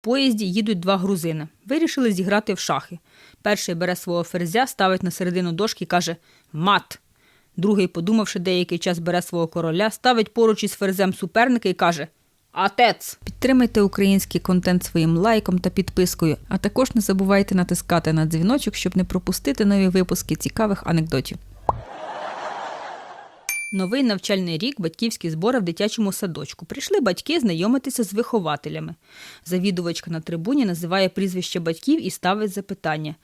поїзді їдуть два грузини. Вирішили зіграти в шахи. Перший бере свого ферзя, ставить на середину дошки і каже Мат. Другий, подумавши деякий час, бере свого короля, ставить поруч із ферзем суперника і каже Атец. Підтримайте український контент своїм лайком та підпискою, а також не забувайте натискати на дзвіночок, щоб не пропустити нові випуски цікавих анекдотів. Новий навчальний рік батьківські збори в дитячому садочку. Прийшли батьки знайомитися з вихователями. Завідувачка на трибуні називає прізвище батьків і ставить запитання.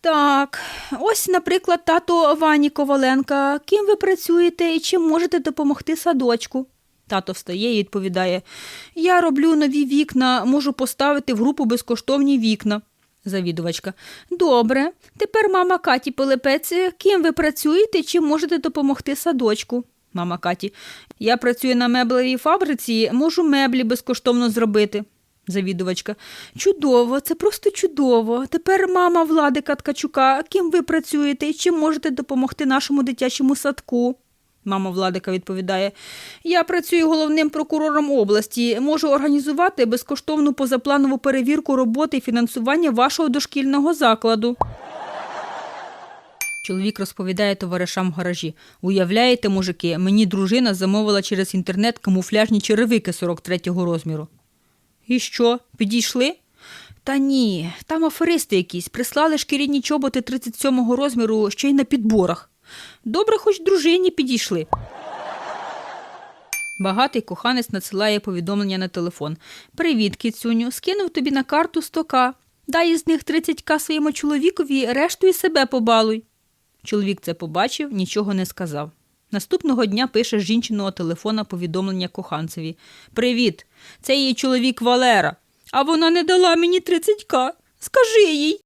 Так, ось, наприклад, тато Вані Коваленка. Ким ви працюєте і чим можете допомогти садочку? Тато встає і відповідає: Я роблю нові вікна, можу поставити в групу безкоштовні вікна. Завідувачка. Добре. Тепер мама Каті Пилипець, ким ви працюєте, чим можете допомогти садочку? Мама Каті. Я працюю на меблевій фабриці, можу меблі безкоштовно зробити. Завідувачка. Чудово, це просто чудово. Тепер мама Владика Ткачука, ким ви працюєте і чим можете допомогти нашому дитячому садку? Мама Владика відповідає: Я працюю головним прокурором області. Можу організувати безкоштовну позапланову перевірку роботи і фінансування вашого дошкільного закладу. Чоловік розповідає товаришам в гаражі. Уявляєте, мужики, мені дружина замовила через інтернет камуфляжні черевики 43-го розміру. І що, підійшли? Та ні, там аферисти якісь прислали шкіряні чоботи 37-го розміру ще й на підборах. Добре, хоч дружині підійшли. Багатий коханець надсилає повідомлення на телефон. Привіт, кицюню, скинув тобі на карту 100к. Дай із них 30к своєму чоловікові, решту і себе побалуй. Чоловік це побачив, нічого не сказав. Наступного дня пише з жінчиного телефона повідомлення коханцеві: Привіт, це її чоловік Валера. А вона не дала мені 30к. Скажи їй.